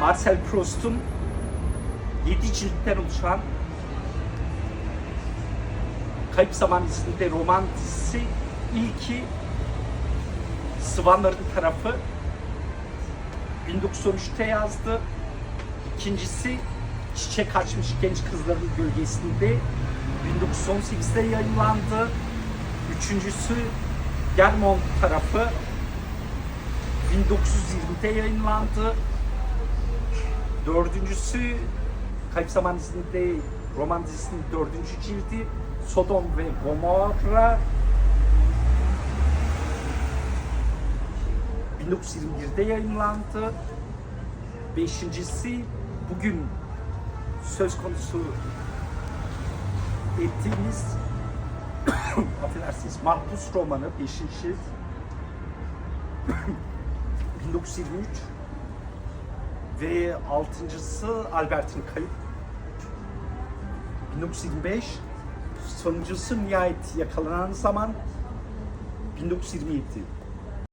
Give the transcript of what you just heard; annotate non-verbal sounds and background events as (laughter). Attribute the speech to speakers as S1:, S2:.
S1: Marcel Proust'un 7 ciltten oluşan Kayıp Zaman isimli roman dizisi ilki Sıvanların tarafı 1913'te yazdı. İkincisi Çiçek Açmış Genç Kızların Gölgesinde 1918'de yayınlandı. Üçüncüsü Germont tarafı 1920'de yayınlandı. Dördüncüsü Kayıp Zaman izinde roman dizisinin dördüncü cildi Sodom ve Gomorra 1921'de yayınlandı. Beşincisi bugün söz konusu ettiğimiz (coughs) affedersiniz Mahpus romanı 5. cilt 1923 ve altıncısı Albert'in Kayıp. 1925 sonuncusu nihayet yakalanan zaman 1927